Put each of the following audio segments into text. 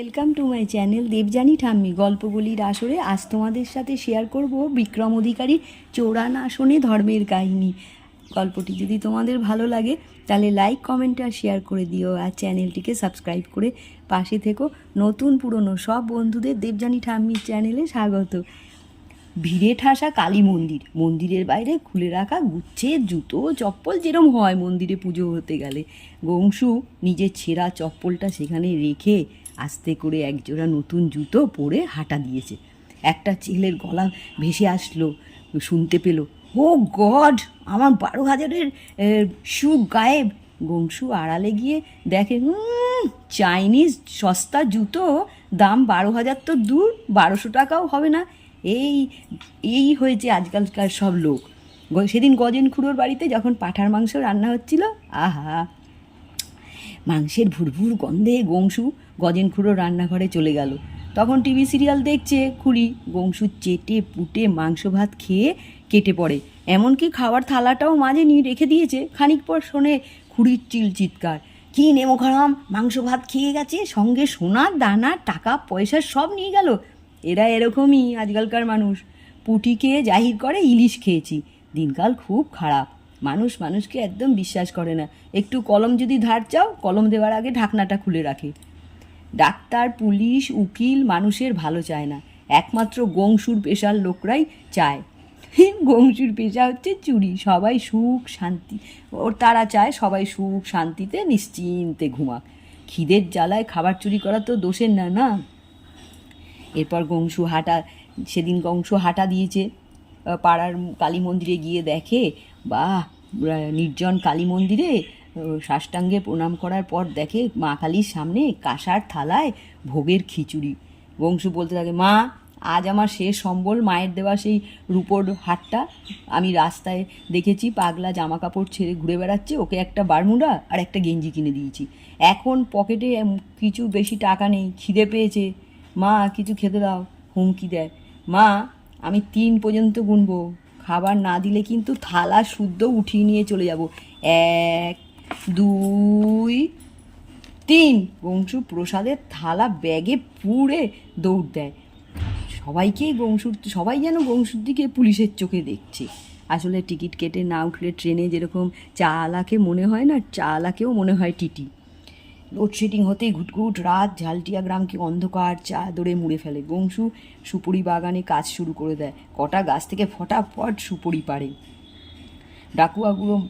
Welcome to my channel Debjani ঠাম্মি গল্পগুলির আসরে আজ তোমাদের সাথে শেয়ার করব বিক্রম অধিকারী চৌরান আসনে ধর্মের কাহিনী। গল্পটি যদি তোমাদের ভালো লাগে, তাহলে লাইক কমেন্ট আর শেয়ার করে দিও আর চ্যানেলটিকে সাবস্ক্রাইব করে পাশে থেকো। নতুন পুরনো সব বন্ধুদের দেবজানি ঠাম্মির চ্যানেলে স্বাগত। ভিড়ে ঠাসা কালী মন্দির। মন্দিরের বাইরে খুলে রাখা গুচ্ছের জুতো, চপ্পল যেরম হয় মন্দিরে পুজো হতে গেলে। গংসু নিজের ছেঁড়া চপ্পলটা সেখানে রেখে আস্তে করে একজোড়া নতুন জুতো পরে হাঁটা দিয়েছে। একটা ছেলের গলা ভেসে আসলো শুনতে পেল ও গড আমার বারো হাজারের শু গায়েব। গংসু আড়ালে গিয়ে দেখে "উম, চাইনিজ সস্তা জুতো দাম বারো হাজার তো দূর বারোশো টাকাও হবে না। এই এই হয়েছে আজকালকার সব লোক। সেদিন গজেন খুড়োর বাড়িতে যখন পাঠার মাংস রান্না হচ্ছিল আহা! মাংসের ভুরভুর গন্ধে গংসু গজেন খুঁড়ো রান্নাঘরে চলে গেল। তখন টিভি সিরিয়াল দেখছে, খুড়ি গংসু চেটে পুটে মাংস ভাত খেয়ে কেটে পড়ে। এমনকি খাওয়ার থালাটাও মাঝে নিয়ে রেখে দিয়েছে। খানিক পর শোনে খুড়ির চিল চিৎকার। কি নেমো খারাম? মাংস ভাত খেয়ে গেছে? সঙ্গে সোনার দানা, টাকা, পয়সা সব নিয়ে গেল? এরা এরকমই আজকালকার মানুষ। পুটি খেয়ে জাহির করে ইলিশ খেয়েছি। দিনকাল খুব খারাপ। মানুষ মানুষকে একদম বিশ্বাস করে না। একটু কলম যদি ধার চাও, কলম দেওয়ার আগে ঢাকনাটা খুলে রাখে। ডাক্তার, পুলিশ, উকিল মানুষের ভালো চায় না। একমাত্র গংসুর পেশার লোকরাই চায়। গংসুর পেশা হচ্ছে চুরি। সবাই সুখ, শান্তি, ওর তারা চায় সবাই সুখ, শান্তিতে, নিশ্চিন্তে ঘুমাক। খিদের জ্বালায় খাবার চুরি করা তো দোষের না না? এরপর গংসু হাঁটা, সেদিন গংসু হাঁটা দিয়েছে। পাড়ার কালী মন্দিরে গিয়ে দেখে আহ, নির্জন কালী মন্দিরে সাষ্টাঙ্গে প্রণাম করার পর দেখে মা কালীর সামনে কাঁসার থালায় ভোগের খিচুড়ি। গংসু বলতে থাকে মা আজ আমার শেষ সম্বল মায়ের দেওয়া সেই রূপোর হাটটা। আমি রাস্তায় দেখেছি পাগলা জামা কাপড় ছেড়ে ঘুরে বেড়াচ্ছে ওকে একটা বারমুডা আর একটা গেঞ্জি কিনে দিয়েছি। এখন পকেটে কিছু বেশি টাকা নেই খিদে পেয়েছে। মা কিছু খেতে দাও। হুমকি দেয়। মা আমি তিন পর্যন্ত গুনবো। খাবার না দিলে কিন্তু থালা শুদ্ধ উঠিয়ে নিয়ে চলে যাব। এক, দুই, তিন। গংসু প্রসাদের থালা ব্যাগে পুড়ে দৌড় দেয়। সবাইকেই বংশুর, সবাই যেন বংশুর দিকে পুলিশের চোখে দেখছে। আসলে টিকিট কেটে না উঠলে ট্রেনে যেরকম চালাকে মনে হয় না, চালাকেও মনে হয় টিটি। লোডশেডিং হতেই ঘুটঘুট, রাত, ঝালটিয়া গ্রামকে অন্ধকার, চাদরে মুড়ে ফেলে গংসু সুপুরি বাগানে কাজ শুরু করে দেয়। কটা গাছ থেকে ফটাফট সুপুরি পারে। ডাকুয়াগুলো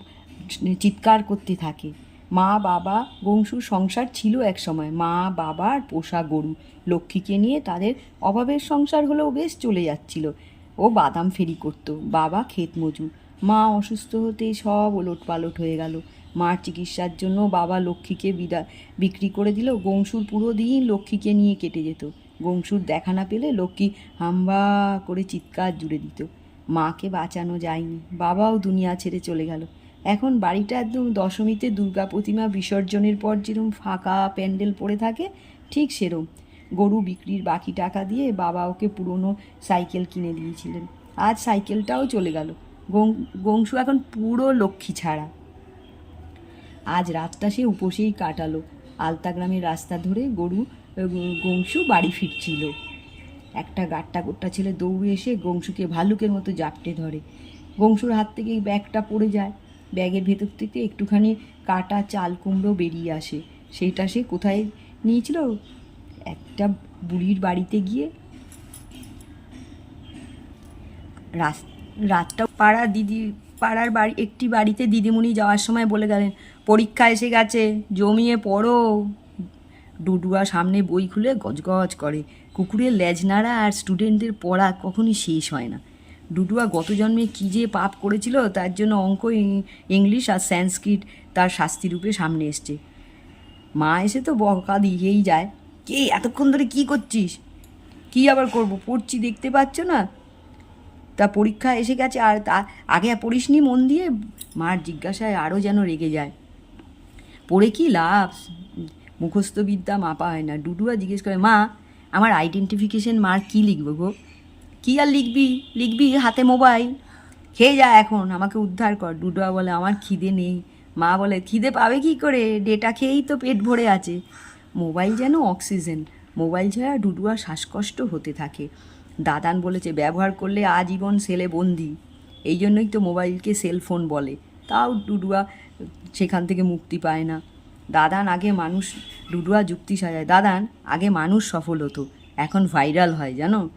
চিৎকার করতে থাকে। মা, বাবা বংশুর সংসার ছিল এক সময়। মা বাবার পোষা গরু। লক্ষ্মীকে নিয়ে তাদের অভাবের সংসার হলেও বেশ চলে যাচ্ছিল। ও বাদাম ফেরি করত। বাবা ক্ষেত মজুর। মা অসুস্থ হতে সব ওলট পালট হয়ে গেল। মার চিকিৎসার জন্য বাবা লক্ষ্মীকে বিদা বিক্রি করে দিল। গংসুর পুরো দিন লক্ষ্মীকে নিয়ে কেটে যেত। গংসুর দেখা না পেলে লক্ষ্মী হাম্বা করে চিৎকার জুড়ে দিত। মাকে বাঁচানো যায়নি। বাবাও দুনিয়া ছেড়ে চলে গেল। এখন বাড়িটা একদম দশমীতে দুর্গা প্রতিমা বিসর্জনের পর যেরকম ফাঁকা প্যান্ডেল পড়ে থাকে, ঠিক সেরম। গরু বিক্রির বাকি টাকা দিয়ে বাবা ওকে পুরনো সাইকেল কিনে দিয়েছিলেন। আজ সাইকেলটাও চলে গেল। গংসু এখন পুরো লক্ষ্মী ছাড়া। আজ রাতটা সে উপসেই কাটালো। আলতা গ্রামের রাস্তা ধরে গরু গংসু বাড়ি ফিরছিল। একটা গাট্টা গোট্টা ছেলে দৌড়ে এসে গংসুকে ভালুকের মতো জাপটে ধরে। গংসুর হাত থেকে ব্যাগটা পড়ে যায়। ব্যাগের ভেতর থেকে একটুখানি কাটা চাল কুমড়ো বেরিয়ে আসে। সেইটা সে কোথায় নিয়েছিল? একটা বুড়ির বাড়িতে গিয়ে। রাতটা পাড়া দিদি পাড়ার বাড়ি, একটি বাড়িতে দিদিমণি যাওয়ার সময় বলে গেলেন, পরীক্ষা এসে গেছে, জমিয়ে পড়ো। ডুডুয়া সামনে বই খুলে গজগজ করে, কুকুরের লেজনাড়া আর স্টুডেন্টদের পড়া কখনই শেষ হয় না। ডুডুয়া, গত জন্মে কী যে পাপ করেছিল, তার জন্য অঙ্ক, ইংলিশ আর সংস্কৃত তার শাস্তিরূপে সামনে এসছে। মা এসে তো বকা দিয়েই যায়। কে, এতক্ষণ ধরে কি করছিস? কি আবার করব? পড়ছি, দেখতে পাচ্ছ না? তা পরীক্ষা এসে গেছে আর তা আগে পড়িসনি মন দিয়ে? মার জিজ্ঞাসায় আরও যেন রেগে যায়। পড়ে কি লাভ? মুখস্থ বিদ্যা মাপা হয় না। ডুডুয়া জিজ্ঞেস করে, মা, আমার আইডেন্টিফিকেশন মার কি লিখব গো? কী আর লিখবি? লিখবি হাতে মোবাইল খেয়ে যা এখন, আমাকে উদ্ধার কর। ডুডুয়া বলে, আমার খিদে নেই। মা বলে, খিদে পাবে কি করে? ডেটা খেয়েই তো পেট ভরে আছে। মোবাইল যেন অক্সিজেন মোবাইল ছাড়া ডুডুয়া শ্বাসকষ্ট হতে থাকে। দাদান বলেছে, ব্যবহার করলে আজীবন সেলে বন্দি। এই জন্যই তো মোবাইলকে সেলফোন বলে। তাও ডুডুয়া সেখান থেকে মুক্তি পায় না। দাদান আগে মানুষ, ডুডুয়া যুক্তি সাজায়। দাদান, আগে মানুষ সফল হতো। এখন ভাইরাল হয়, জানো?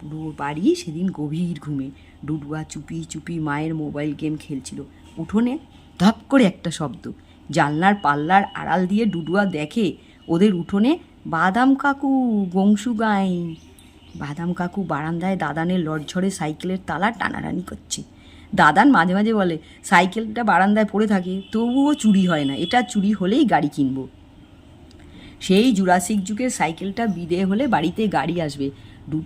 পুরো বাড়ি সেদিন গভীর ঘুমে। ডুডুয়া চুপি চুপি মায়ের মোবাইল গেম খেলছিল। উঠোনে ধপ করে একটা শব্দ। জানলার পাল্লার আড়াল দিয়ে ডুডুয়া দেখে ওদের উঠোনে, বাদাম কাকু গংসু গাইন। বাদাম কাকু বারান্দায় দাদানের লড়ঝড়ে সাইকেলের তালা টানাটানি করছে। দাদান মাঝে মাঝে বলে, সাইকেলটা বারান্দায় পড়ে থাকে, তবুও চুরি হয় না, এটা চুরি হলেই গাড়ি কিনবো। সেই জুরাসিক যুগের সাইকেলটা বিদে হলে বাড়িতে গাড়ি আসবে।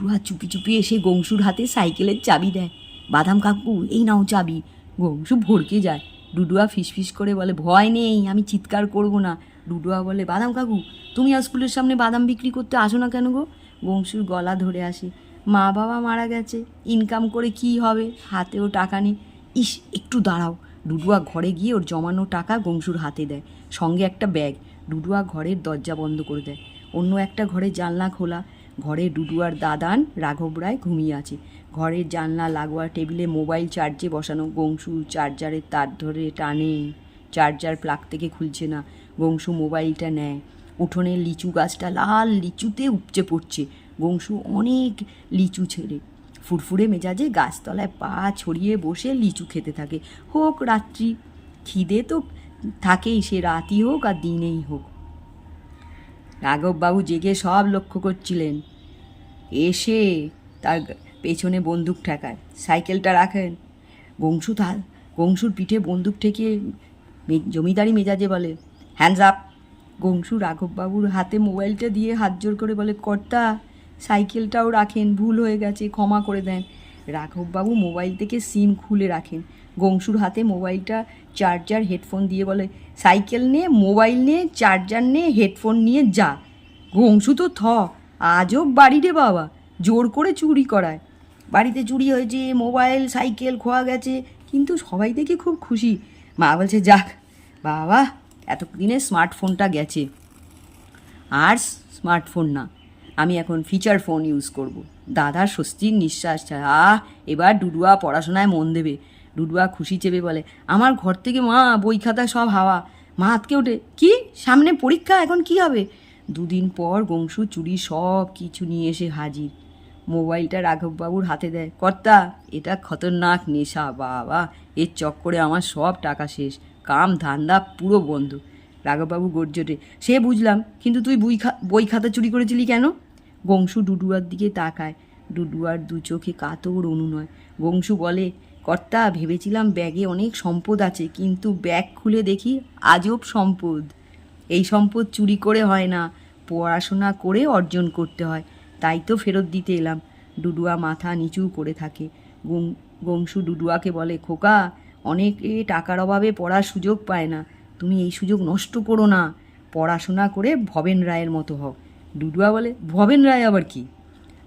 হাত চুপি চুপি এসে গংসুর হাতে সাইকেলের চাবি দেয়। বাদাম কাকু, এই নাও চাবি। গংসু ভরকে যায়। ডুডুয়া ফিসফিস করে বলে, ভয় নেই, আমি চিৎকার করব না। ডুডুয়া বলে, বাদাম কাকু, তুমি আর স্কুলের সামনে বাদাম বিক্রি করতে আসো না কেন গো? গংসুর গলা ধরে আসে। মা বাবা মারা গেছে ইনকাম করে কি হবে? হাতেও টাকা নেই। ইস, একটু দাঁড়াও। ডুডুয়া ঘরে গিয়ে ওর জমানো টাকা গংসুর হাতে দেয়। সঙ্গে একটা ব্যাগ। ডুডুয়া ঘরের দরজা বন্ধ করে দেয়। অন্য একটা ঘরে জানলা খোলা। ঘরে ডুডুয়ার দাদান রাঘব রায় ঘুমিয়ে আছে। ঘরের জানলা, লাগোয়া টেবিলে মোবাইল চার্জে বসানো গংসু চার্জারের তার ধরে টানে। চার্জার প্লাগ থেকে খুলছে না। গংসু মোবাইলটা নেয়। উঠোনে লিচু গাছটা লাল লিচুতে উপচে পড়ছে। বংশু অনেক লিচু ছেড়ে। ফুরফুরে মেজাজে গাছতলায় পা ছড়িয়ে বসে লিচু খেতে থাকে। হোক রাত্রি, খিদে তো থাকেই, সে রাতই হোক আর দিনেই হোক। রাঘববাবু জেগে সব লক্ষ্য করছিলেন। এসে তার পেছনে বন্দুক ঠেকায়। সাইকেলটা রাখেন। বংশু তার, বংশুর পিঠে বন্দুক ঠেকিয়ে জমিদারি মেজাজে বলে, হ্যান্ডস আপ। গংসু রাঘববাবুর হাতে মোবাইলটা দিয়ে হাত জোর করে বলে, কর্তা, সাইকেলটাও রাখেন, ভুল হয়ে গেছে, ক্ষমা করে দেন। রাঘববাবু মোবাইল থেকে সিম খুলে রাখেন। গংসুর হাতে মোবাইলটা চার্জার, হেডফোন দিয়ে বলে, সাইকেল নিয়ে মোবাইল নিয়ে চার্জার নে, হেডফোন নিয়ে যা। গংসু তো থ আজও বাড়ি রে বাবা, জোর করে চুরি করায়। বাড়িতে চুরি হয়েছে, মোবাইল, সাইকেল খোয়া গেছে। কিন্তু সবাই দেখে খুব খুশি। মা বলছে, যাক, বাবা এতদিনে স্মার্টফোনটা গেছে। আর স্মার্টফোন না। আমি এখন ফিচার ফোন ইউজ করব। দাদার স্বস্তির নিঃশ্বাস আহ, এবার ডুডুয়া পড়াশোনায় মন দেবে। ডুডুয়া খুশি চেপে বলে, আমার ঘর থেকে মা, বই খাতা সব হাওয়া। মা হাতকে ওঠে। কি? সামনে পরীক্ষা? এখন কি হবে? দুদিন পর গংসু চুরি সব কিছু নিয়ে এসে হাজির। মোবাইলটা রাঘববাবুর হাতে দেয়। কর্তা, এটা খতরনাক নেশা। বাবা, এর চক্করে আমার সব টাকা শেষ। কাম ধান্দা পুরো বন্ধ। রাঘববাবু গর্জটে সে বুঝলাম, কিন্তু তুই বই বই খাতা চুরি করেছিলি কেন? গংসু ডুডুয়ার দিকে তাকায়। ডুডুয়ার দু চোখে কাতর অনুনয়। গংসু বলে, কর্তা, ভেবেছিলাম ব্যাগে অনেক সম্পদ আছে, কিন্তু ব্যাগ খুলে দেখি আজব সম্পদ। এই সম্পদ চুরি করে হয় না, পড়াশোনা করে অর্জন করতে হয়, তাই তো ফেরত দিতে এলাম। ডুডুয়া মাথা নিচু করে থাকে। গং- গংসু ডুডুয়াকে বলে, খোকা অনেকে টাকার অভাবে পড়ার সুযোগ পায় না। তুমি এই সুযোগ নষ্ট করো না। পড়াশোনা করে ভবেন রায়ের মতো হও। ডুডুয়া বলে, ভবেন রায় আবার কি?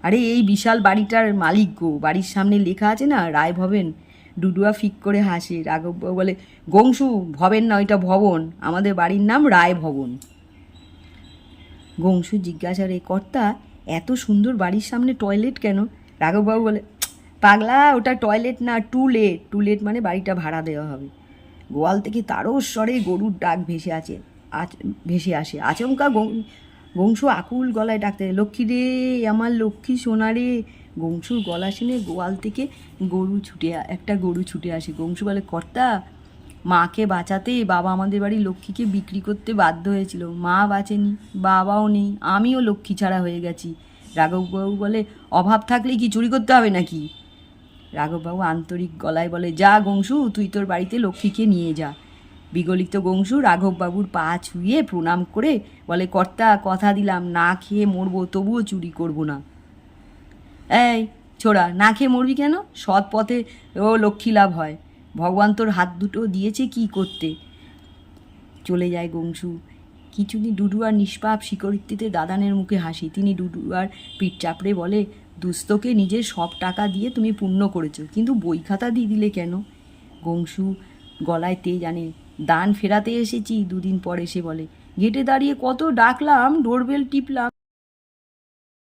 আরে, এই বিশাল বাড়িটার মালিক গো। বাড়ির সামনে লেখা আছে না, রায় ভবেন? ডুডুয়া ফিক করে হাসে। রাঘব বলে, গংসু, ভবেন না, ওইটা ভবন। আমাদের বাড়ির নাম রায় ভবন। গংসু জিজ্ঞাসা রে, কর্তা, এত সুন্দর বাড়ির সামনে টয়লেট কেন? রাঘববাবু বলে পাগলা, ওটা টয়লেট না টুলেট টুলেট মানে বাড়িটা ভাড়া দেওয়া হবে। গোয়াল থেকে তারও স্বরে গরুর ডাক ভেসে আছে, আচ, ভেসে আসে। আচমকা গং- গংসু আকুল গলায় ডাকতে, লক্ষ্মী রে, আমার লক্ষ্মী সোনা রে। গলা শুনে গোয়াল থেকে গরু ছুটে একটা গরু ছুটে আসে। গংসু বলে, কর্তা, মাকে বাঁচাতে বাবা আমাদের বাড়ির লক্ষ্মীকে বিক্রি করতে বাধ্য হয়েছিল। মা বাঁচেনি, বাবাও নেই, আমিও লক্ষ্মী ছাড়া হয়ে গেছি। রাঘববাবু বলে, অভাব থাকলে কি চুরি করতে হবে নাকি? রাঘববাবু আন্তরিক গলায় বলে, যা গংসু, তুই তোর বাড়িতে লক্ষ্মীকে নিয়ে যা। বিগলিত গংসু রাঘববাবুর পা ছুঁয়ে প্রণাম করে বলে, কর্তা, কথা দিলাম, না খেয়ে মরবো, তবুও চুরি করব না। এই, ছোড়া, না খেয়ে মরবি কেন? সৎ পথে ও লক্ষ্মী লাভ হয়। ভগবান তোর হাত দুটো দিয়েছে কি করতে? চলে যায় গংসু। কিছুদিন ডুডুয়ার নিষ্পাপ শিকরিত্তিতে দাদানের মুখে হাসি। তিনি ডুডুয়ার পিঠ চাপড়ে বলে দুস্থকে নিজের সব টাকা দিয়ে তুমি পূর্ণ করেছ। কিন্তু বই খাতা দিয়ে দিলে কেন? গংশু গলায় তে জানে দান ফেরাতে এসেছি, দুদিন পরে সে বলে, গেটে দাঁড়িয়ে কত ডাকলাম, ডোরবেল টিপলাম।